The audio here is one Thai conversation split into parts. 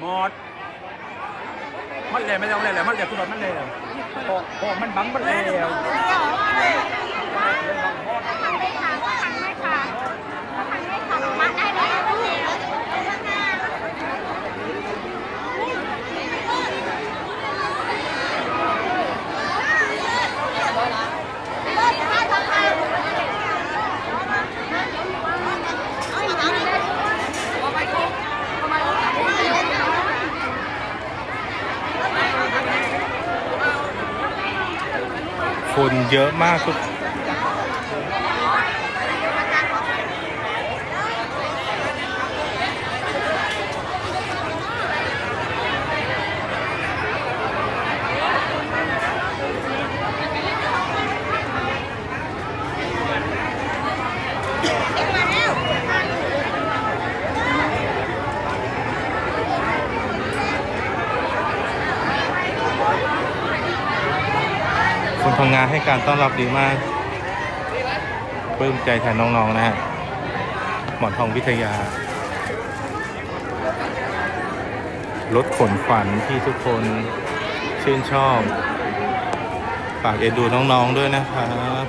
หมดมันเลยไม่ต้องเลยเลยมันเลยคุณบอลมันเลยพอพอมันบังมันเลยมันบังหมด คนเยอะมากทุก ทำงานให้การต้อนรับดีมากปลื้มใจแทนน้องๆนะฮะหมอนทองวิทยารถขนฝันที่ทุกคนชื่นชอบฝากเอ็นดูน้องๆด้วยนะครับ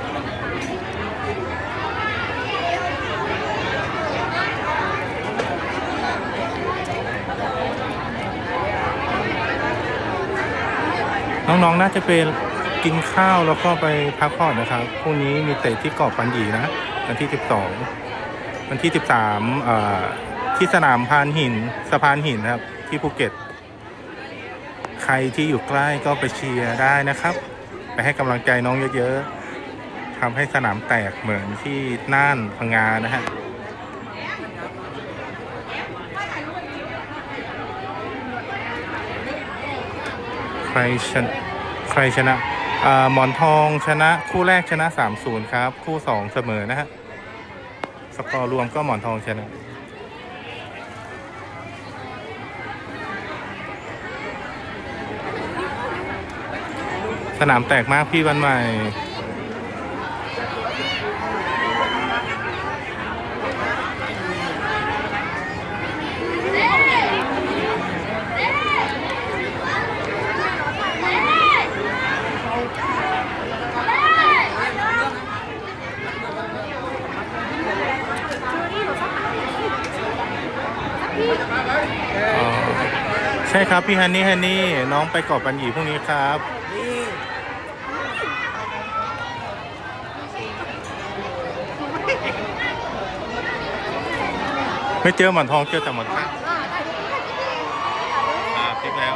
น้องๆน่าจะไป กินข้าวแล้วก็ไปพักผ่อนนะครับพรุ่งนี้มีเตะที่เกาะปันหยีนะ วันที่ 12 วันที่ 13เอ่อที่สนามพานหินสะพานหินนะครับ ที่ภูเก็ต ใครที่อยู่ใกล้ก็ไปเชียร์ได้นะครับ ไปให้กำลังใจน้องเยอะๆทำให้สนามแตกเหมือนที่น่านพังงานะฮะใครชนะใครชนะ หมอนทองชนะคู่แรกชนะ 3-0 ครับ คู่ 2 เสมอนะฮะสกอร์รวมก็หมอนทองชนะสนามแตกมากพี่วันใหม่ อ๋อใช่ครับพี่ฮันนี่ฮันนี่น้องไปเกาะปันหยีพรุ่งนี้ครับไม่เจอหมอนทองเจอแต่หมอนข้างอ่าพลิกแล้ว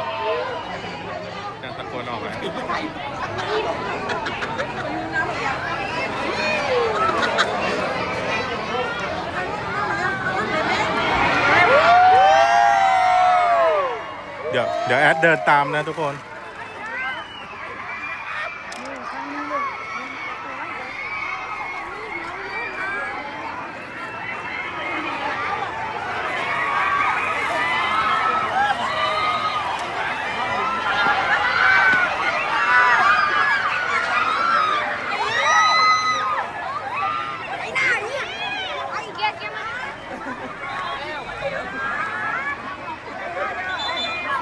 จะตะโกนออกแล้ว เดี๋ยวแอดเดินตามนะทุกคน ไปไหนไปเกียร์กันมา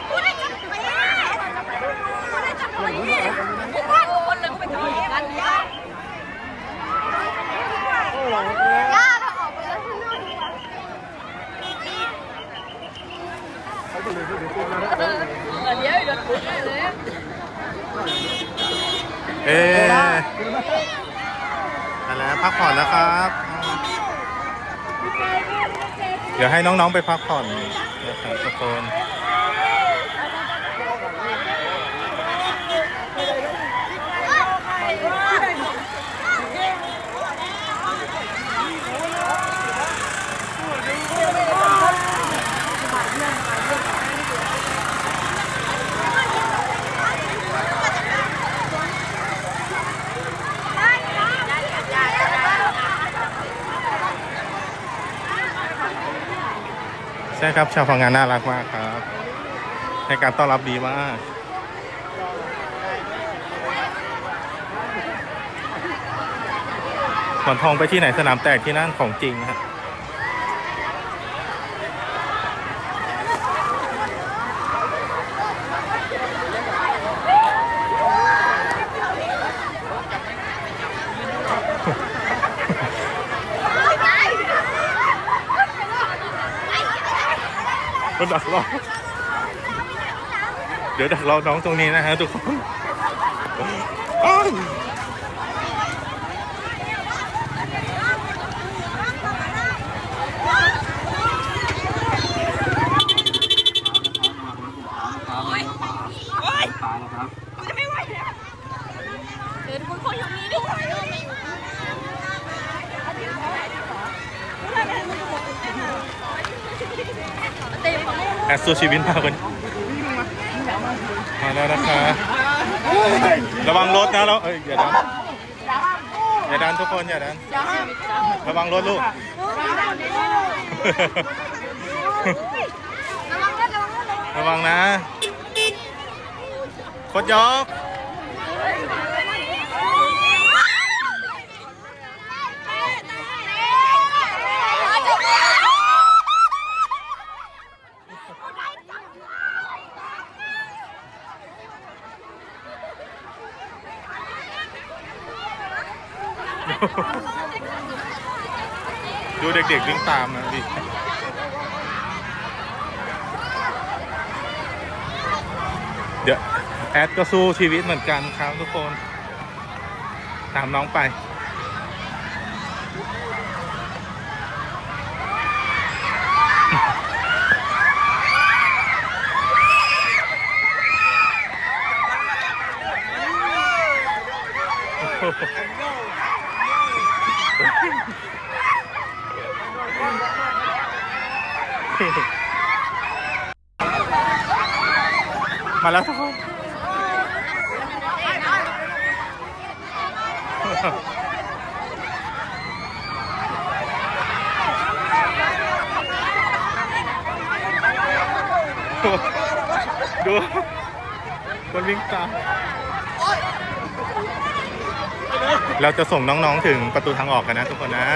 พูดได้จังไปพูดได้จังไปทุกคนคนเลยเป็นตัวกันย่าย่าเราออกไปแล้วข้างนอกดีกว่า เอ๊ะแล้วพักผ่อนแล้วครับ เดี๋ยวให้น้องๆไปพักผ่อนนะครับทุกคน ช่ครับชาวพังงานน่ารักมากครับให้การต้อนรับดีมากหมอนทองไปที่ไหนสนามแตกที่นั่นของจริงครับ ยวดักรอเดี๋ยวดักรอน้องตรงนี้นะฮะทุกคน สู้ชีวิตมากเลยมาแล้วนะคะระวังรถนะแล้วเอ้ยอย่าดันอย่าดันทุกคนอย่าดันระวังรถลูกระวังนะโคดยก ดูเด็กๆวิ่งตามนะดิเดี๋ยวแอดก็สู้ชีวิตเหมือนกันครับทุกคน ตามน้องไป มาแล้วทุกคนดูคนวิ่งตามเราจะส่งน้องๆถึงประตูทางออกกันนะทุกคนนะ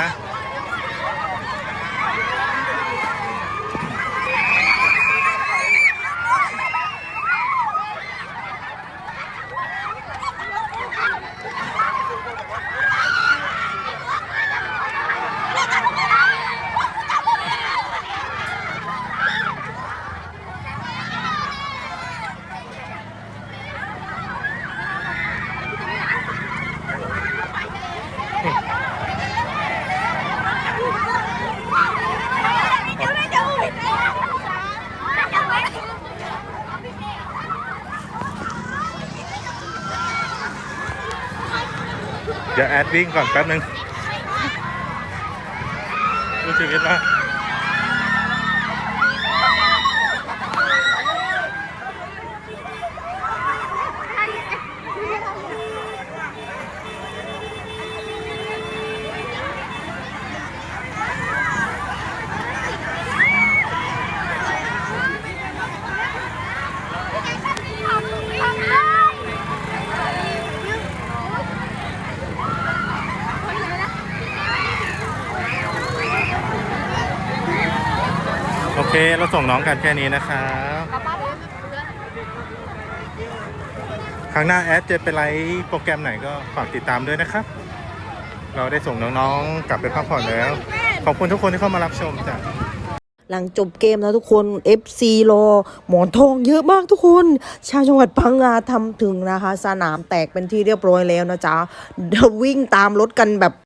เดี๋ยวแอดวิ่งก่อนแป๊บนึงดูชีวิตละโเคเราส่งน้องกันแค่นี้นะครับครั้งหน้าแอดจะไปไลฟ์โปรแกรมไหนก็ฝากติดตามด้วยนะครับ เราได้ส่งน้องๆกลับไปพักผ่อนแล้ว ขอบคุณทุกคนที่เข้ามารับชมจ้ะหลังจบเกมแล้วทุกคน FC รอหมอนทองเยอะมากทุกคน ชาวจังหวัดพังงาทำถึงนะคะ สนามแตกเป็นที่เรียบร้อยแล้วนะจ๊ะวิ่งตามรถกันแบบ